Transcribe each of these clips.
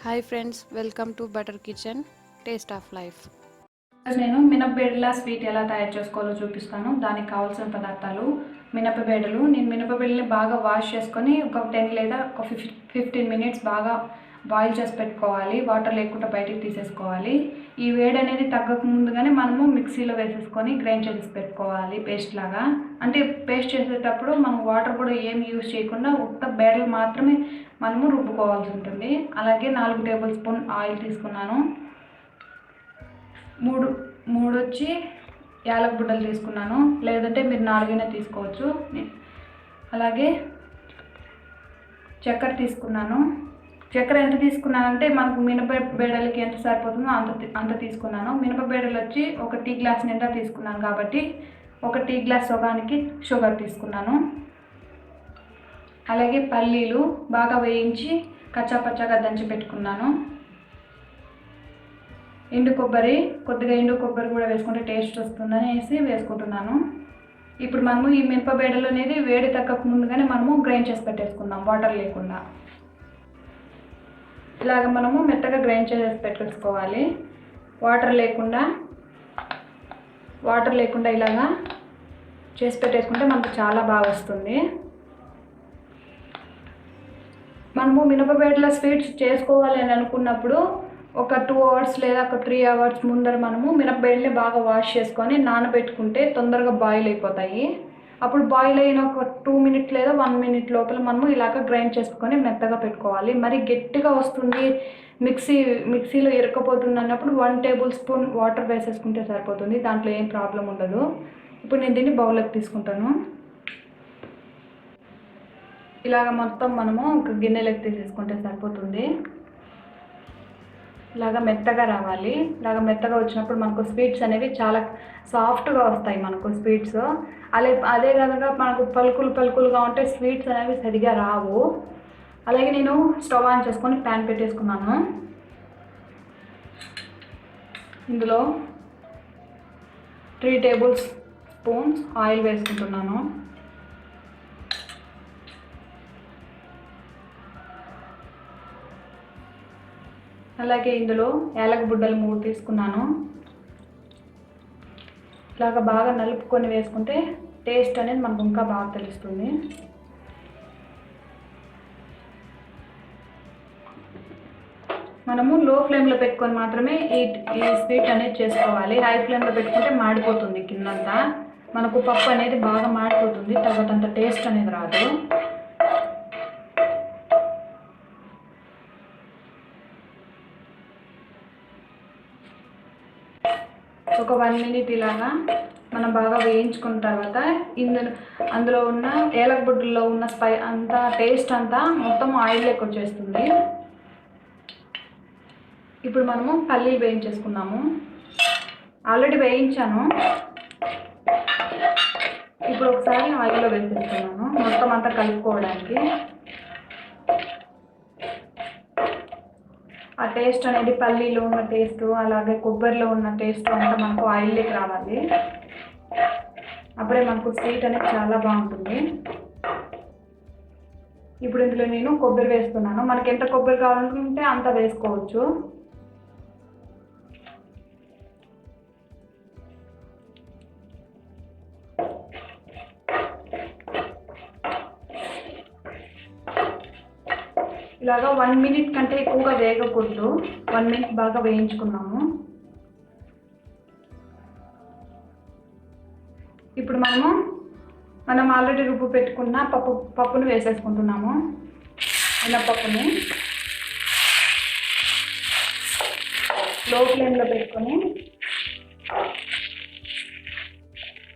Hi friends welcome to butter kitchen taste of life నేను మినపబేడల sweet ఎలా తయారు చేసుకోవాలో చూపిస్తాను. దానికి కావాల్సిన పదార్థాలు మినపబేడలు నేను మినపబేడల్ని బాగా వాష్ చేసుకొని ఒక టెన్ లేదా ఒక ఫిఫ్ ఫిఫ్టీన్ మినిట్స్ బాగా బాయిల్ చేసి పెట్టుకోవాలి వాటర్ లేకుండా బయటికి తీసేసుకోవాలి. ఈ వేడి అనేది తగ్గక ముందుగానే మనము మిక్సీలో వేసేసుకొని గ్రైండ్ చేసి పెట్టుకోవాలి పేస్ట్ లాగా. అంటే పేస్ట్ చేసేటప్పుడు మనం వాటర్ కూడా ఏమి యూజ్ చేయకుండా ఉత్త బేడలు మాత్రమే మనము రుబ్బుకోవాల్సి ఉంటుంది. అలాగే నాలుగు టేబుల్ స్పూన్ ఆయిల్ తీసుకున్నాను. మూడు మూడు వచ్చి యాలక బుడ్డలు తీసుకున్నాను. లేదంటే మీరు నాలుగైనా తీసుకోవచ్చు. అలాగే చక్కెర తీసుకున్నాను. చక్కెర ఎంత తీసుకున్నానంటే మనకు మినప బేడలకి ఎంత సరిపోతుందో అంత అంత తీసుకున్నాను. మినప బేడలు వచ్చి ఒక టీ గ్లాస్ నిండా తీసుకున్నాను కాబట్టి ఒక టీ గ్లాస్ సగానికి షుగర్ తీసుకున్నాను. అలాగే పల్లీలు బాగా వేయించి కచ్చా పచ్చాగా దంచి పెట్టుకున్నాను. ఎండు కొబ్బరి కొద్దిగా ఎండు కొబ్బరి కూడా వేసుకుంటే టేస్ట్ వస్తుందని వేసి వేసుకుంటున్నాను. ఇప్పుడు మనము ఈ మినప బేడలు అనేది వేడి తగ్గక ముందుగానే మనము గ్రైండ్ చేసి పెట్టేసుకుందాం వాటర్ లేకుండా. ఇలాగ మనము మెత్తగా గ్రైండ్ చేసి పెట్టేసుకోవాలి వాటర్ లేకుండా వాటర్ లేకుండా ఇలాగా చేసి పెట్టేసుకుంటే మనకు చాలా బాగా వస్తుంది. మనము మినపబేడల స్వీట్స్ చేసుకోవాలి అని అనుకున్నప్పుడు ఒక టూ అవర్స్ లేదా ఒక త్రీ అవర్స్ ముందర మనము మినపబేడల్ని బాగా వాష్ చేసుకొని నానబెట్టుకుంటే తొందరగా బాయిల్ అయిపోతాయి. అప్పుడు బాయిల్ అయిన ఒక టూ మినిట్ లేదా వన్ మినిట్ లోపల మనము ఇలాగ గ్రైండ్ చేసుకొని మెత్తగా పెట్టుకోవాలి. మరి గట్టిగా వస్తుంది మిక్సీ మిక్సీలో ఇరకపోతుంది అన్నప్పుడు వన్ టేబుల్ స్పూన్ వాటర్ వేసేసుకుంటే సరిపోతుంది దాంట్లో ఏం ప్రాబ్లం ఉండదు. ఇప్పుడు నేను దీన్ని బౌల్లోకి తీసుకుంటాను. ఇలాగ మొత్తం మనము ఒక గిన్నెలోకి తీసేసుకుంటే సరిపోతుంది. ఇలాగ మెత్తగా రావాలి. ఇలాగ మెత్తగా వచ్చినప్పుడు మనకు స్వీట్స్ అనేవి చాలా సాఫ్ట్గా వస్తాయి మనకు స్వీట్స్. అదే అదే కనుక మనకు పలుకులు పలుకులుగా ఉంటే స్వీట్స్ అనేవి సరిగా రావు. అలాగే నేను స్టవ్ ఆన్ చేసుకొని ప్యాన్ పెట్టేసుకున్నాను. ఇందులో త్రీ టేబుల్ స్పూన్స్ ఆయిల్ వేసుకుంటున్నాను. అలాగే ఇందులో ఏలక బుడ్డలు మూడు తీసుకున్నాను. ఇలాగ బాగా నలుపుకొని వేసుకుంటే టేస్ట్ అనేది మనకు ఇంకా బాగా తెలుస్తుంది. మనము లో ఫ్లేమ్లో పెట్టుకొని మాత్రమే ఈ ఈ స్వీట్ అనేది చేసుకోవాలి. హై ఫ్లేమ్లో పెట్టుకుంటే మాడిపోతుంది కిందంతా. మనకు పప్పు అనేది బాగా మాడిపోతుంది తర్వాత అంత టేస్ట్ అనేది రాదు. ఒక వన్ మినిట్ ఇలాగా మనం బాగా వేయించుకున్న తర్వాత ఇందులో అందులో ఉన్న ఏలక ఉన్న స్పై అంతా టేస్ట్ అంతా మొత్తం ఆయిల్లోకి వచ్చేస్తుంది. ఇప్పుడు మనము పల్లీలు వేయించేసుకున్నాము ఆల్రెడీ వేయించాను. ఇప్పుడు ఒకసారి ఆయిల్లో వేసేస్తున్నాను మొత్తం అంతా కలుపుకోవడానికి. ఆ టేస్ట్ అనేది పల్లీలో ఉన్న టేస్ట్ అలాగే కొబ్బరిలో ఉన్న టేస్ట్ అంతా మనకు ఆయిల్లోకి రావాలి. అప్పుడే మనకు స్వీట్ అనేది చాలా బాగుంటుంది. ఇప్పుడు ఇందులో నేను కొబ్బరి వేస్తున్నాను. మనకి ఎంత కొబ్బరి కావాలనుకుంటే అంత వేసుకోవచ్చు. ఇలాగా వన్ మినిట్ కంటే ఎక్కువగా వేగకూడదు. వన్ మినిట్ బాగా వేయించుకున్నాము. ఇప్పుడు మనము మనం ఆల్రెడీ రుబ్బు పెట్టుకున్న పప్పు పప్పును వేసేసుకుంటున్నాము. పప్పుని. లో ఫ్లేమ్లో పెట్టుకొని.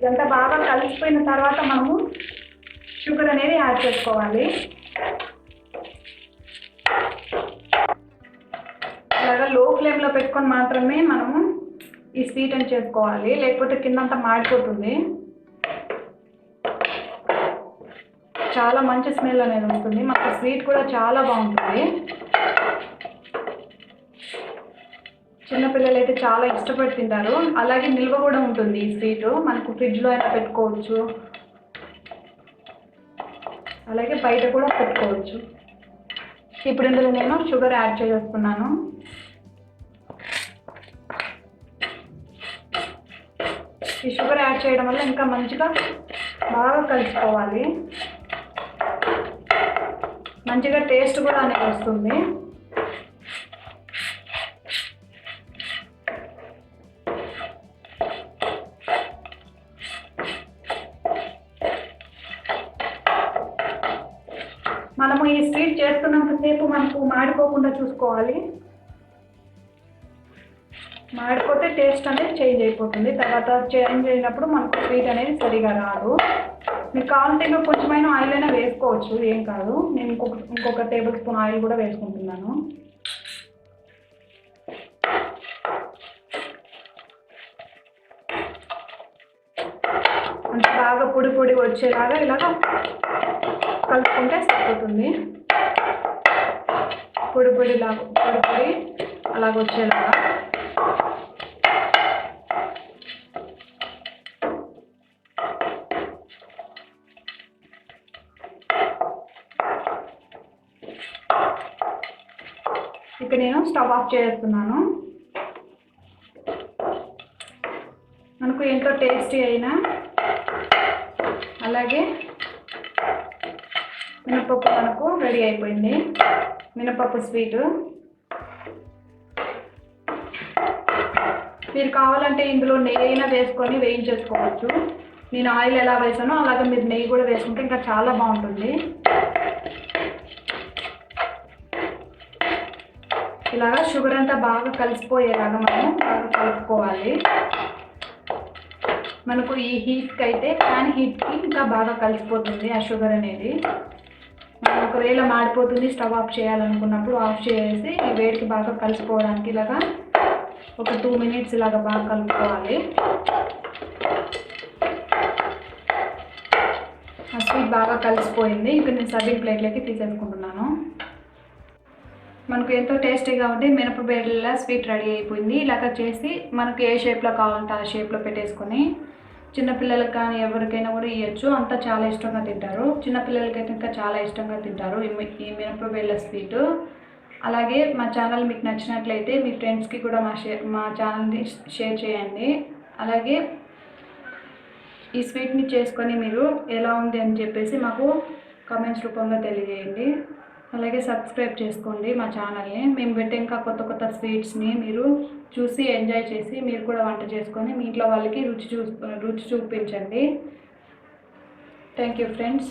ఇదంతా బాగా కలిసిపోయిన తర్వాత మనము షుగర్ అనేది యాడ్ చేసుకోవాలి. ఫ్లేమ్లో పెట్టుకొని మాత్రమే మనము ఈ స్వీట్ అని చేసుకోవాలి. లేకపోతే కిందంతా మాడిపోతుంది. చాలా మంచి స్మెల్ అనేది వస్తుంది. మనకు స్వీట్ కూడా చాలా బాగుంటుంది. చిన్నపిల్లలు అయితే చాలా ఇష్టపడి తింటారు. అలాగే నిల్వ కూడా ఉంటుంది ఈ స్వీట్. మనకు ఫ్రిడ్జ్లో అయినా పెట్టుకోవచ్చు. అలాగే బయట కూడా పెట్టుకోవచ్చు. ఇప్పుడు ఇందులో నేను షుగర్ యాడ్ చేస్తున్నాను. ఈ షుగర్ యాడ్ చేయడం వల్ల ఇంకా మంచిగా బాగా కలుపుకోవాలి. మంచిగా టేస్ట్ కూడా అనేది వస్తుంది. మనము ఈ స్వీట్ చేస్తున్నంతసేపు మనకు మాడిపోకుండా చూసుకోవాలి. మాడిపోతే టేస్ట్ అనేది చేంజ్ అయిపోతుంది. తర్వాత చేంజ్ అయినప్పుడు మనకు స్వీట్ అనేది సరిగా రాదు. మీకు కావాలంటే ఇంకా కొంచెమైనా ఆయిల్ అయినా వేసుకోవచ్చు. ఏం కాదు. నేను ఇంకొక ఇంకొక టేబుల్ స్పూన్ ఆయిల్ కూడా వేసుకుంటున్నాను. అంటే బాగా పొడి పొడి వచ్చేలాగా ఇలాగ కలుపుకుంటే సరిపోతుంది. పొడి పొడి లాగా పొడి పొడి అలాగ వచ్చేలాగా. ఇక నేను స్టవ్ ఆఫ్ చేస్తున్నాను. మనకు ఎంతో టేస్టీ అయినా అలాగే మినపప్పు మనకు రెడీ అయిపోయింది. మినపప్పు స్వీట్. మీరు కావాలంటే ఇందులో నెయ్యి అయినా వేసుకొని వేయించేసుకోవచ్చు. నేను ఆయిల్ ఎలా వేసానో అలాగే మీరు నెయ్యి కూడా వేసుకుంటే ఇంకా చాలా బాగుంటుంది. ఇలాగా షుగర్ అంతా బాగా కలిసిపోయేలాగా మనం బాగా కలుపుకోవాలి. మనకు ఈ హీట్కి అయితే ఫ్యాన్ హీట్కి ఇంకా బాగా కలిసిపోతుంది ఆ షుగర్ అనేది. మనం ఒకవేళ మాడిపోతుంది స్టవ్ ఆఫ్ చేయాలనుకున్నప్పుడు ఆఫ్ చేసి ఈ వేడికి బాగా కలిసిపోవడానికి ఇలాగా ఒక టూ మినిట్స్ ఇలాగా బాగా కలుపుకోవాలి. ఆ స్వీట్ బాగా కలిసిపోయింది. ఇంకా నేను సర్వింగ్ ప్లేట్లోకి తీసేసుకుంటున్నాను. మనకు ఎంతో టేస్టీగా ఉంటే మినపబేడల స్వీట్ రెడీ అయిపోయింది. ఇలాగ చేసి మనకు ఏ షేప్లో కావాలంటే ఆ షేప్లో పెట్టేసుకొని చిన్నపిల్లలకి కానీ ఎవరికైనా కూడా ఇవ్వచ్చు అంతా చాలా ఇష్టంగా తింటారు. చిన్నపిల్లలకైతే ఇంకా చాలా ఇష్టంగా తింటారు ఈ ఈ మినపబేళ్ళ స్వీట్ అలాగే మా ఛానల్ మీకు నచ్చినట్లయితే మీ ఫ్రెండ్స్కి కూడా మా షేర్ మా ఛానల్ని షేర్ చేయండి. అలాగే ఈ స్వీట్ని చేసుకొని మీరు ఎలా ఉంది అని చెప్పేసి మాకు కామెంట్స్ రూపంలో తెలియజేయండి. అలాగే సబ్స్క్రైబ్ చేసుకోండి మా ఛానల్ని మేము పెట్టే ఇంకా కొత్త కొత్త స్వీట్స్ని మీరు చూసి ఎంజాయ్ చేసి మీరు కూడా వంట చేసుకొని మీ ఇంట్లో వాళ్ళకి రుచి చూ రుచి చూపించండి. Thank you friends